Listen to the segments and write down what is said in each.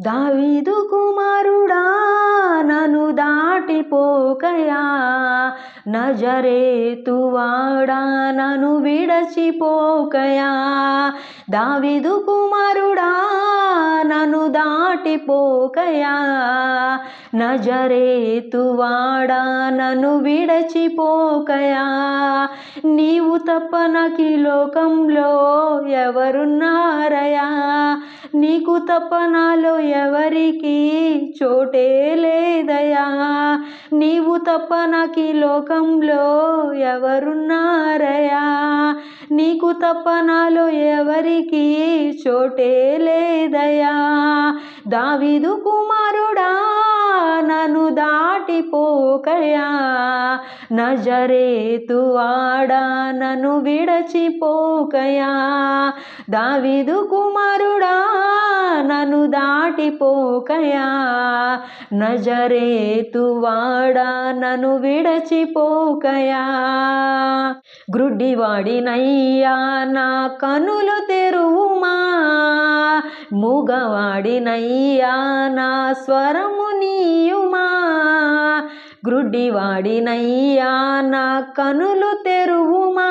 దావీదు కుమారుడా నను దాటిపోకయా. నజరేతువాడా నను విడచిపోకయా. దావీదు కుమారుడా నన్ను దాటిపోకయా. నజరేతువాడా నన్ను విడచిపోకయా. నీవు తప్ప నాకు ఈ లోకంలో ఎవరున్నారయా? నీకు తప్ప నాలో ఎవరికి చోటే లేదయా? నీవు తప్ప నాకు ఈ లోకంలో ఎవరున్నారయా? నీకు తప్ప నాలో ఎవరికి చోటే లేదయా దావిదు కుమారుడా నన్ను దాటిపోకయా నజరేతు నజరేతువాడా నన్ను విడచిపోకయా? దావిదు కుమారుడా నన్ను దాటిపోకయా? నజరేతు వాడా నన్ను విడచిపోకయా? గ్రుడ్డివాడినయ్యా నా కనులు తెరువుమా? మూగవాడినయ్యా నా స్వరము నీయుమా? గ్రుడ్డివాడినయ్యా నా కనులు తెరువుమా?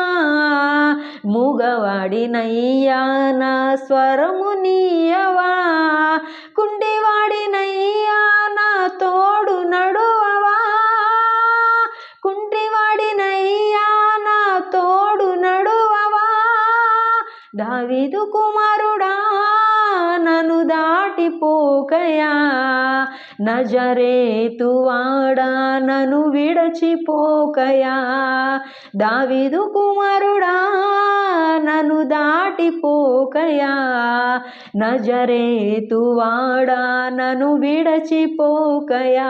మూగవాడినయ్యా నా స్వరము నీయవా? కుండివాడినయ్యా నా తోడు నడువవా? కుంటివాడినయ్యా నా తోడు నడువవా? దావిదు కుమారుడా నన్ను దాటిపోకయా? నజరేతువాడా నన్ను విడచిపోకయా. దావిదు కుమారుడా నన్ను దాటిపోకయా. నజరేతువాడా నన్ను విడచిపోకయా.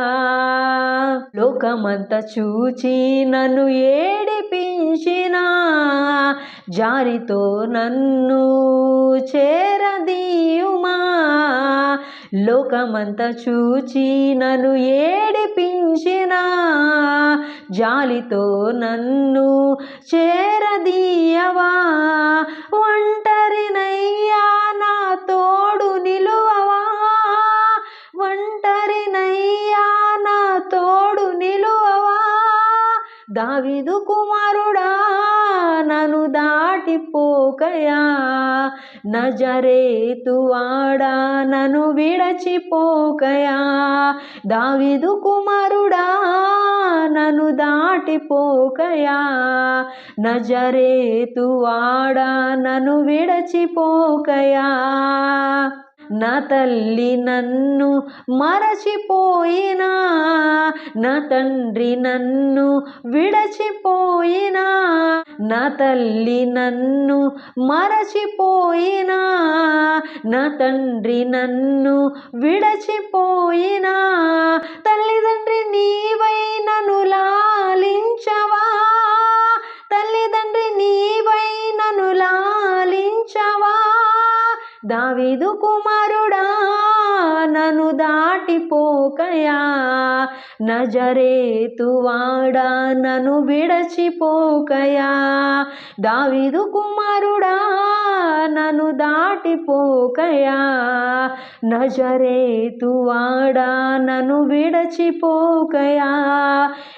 లోకమంతా చూచి నన్ను ఏడిపించిన జారితో నన్ను చేరదీయుమా. లోకమంతా చూచి నన్ను ఏడిపించిన జాలితో నన్ను చేరదీయవా? ఒంటరినయ్యా నా తోడు నిలువవా? ఒంటరినయ్యా నా తోడు నిలువవా? దావిదు కుమారుడా నన్ను దాటిపోకయా నజరేతువాడా నను విడచిపోకయా దావిదు కుమారుడా నన్ను దాటిపోకయా నజరేతువాడా నను విడచిపోకయా నా తల్లి నన్ను మరచిపోయినా. నా తండ్రి నన్ను విడచిపోయినా నా తల్లి నన్ను మరచిపోయినా నా తండ్రి నన్ను విడచిపోయినా తల్లిదండ్రి నీవ దావీదు కుమారుడా నను దాటిపోకయా. నజరేతువాడా నను విడచిపోకయా. దావీదు కుమారుడా నను దాటిపోకయా. నజరేతువాడా నన్ను విడచిపోకయా.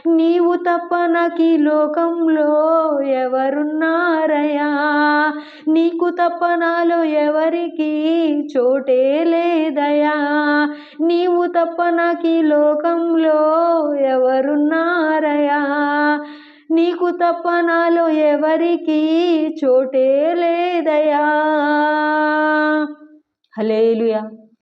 నీవు తప్ప నాకు ఈ లోకంలో ఎవరున్నారయా? నీకు తప్ప నాలో ఎవరికి చోటే లేదయా? నీవు తప్ప నాకు ఈ లోకంలో ఎవరున్నారయా? నీకు తప్ప నాలో ఎవరికి చోటే లేదయా హలేలుయా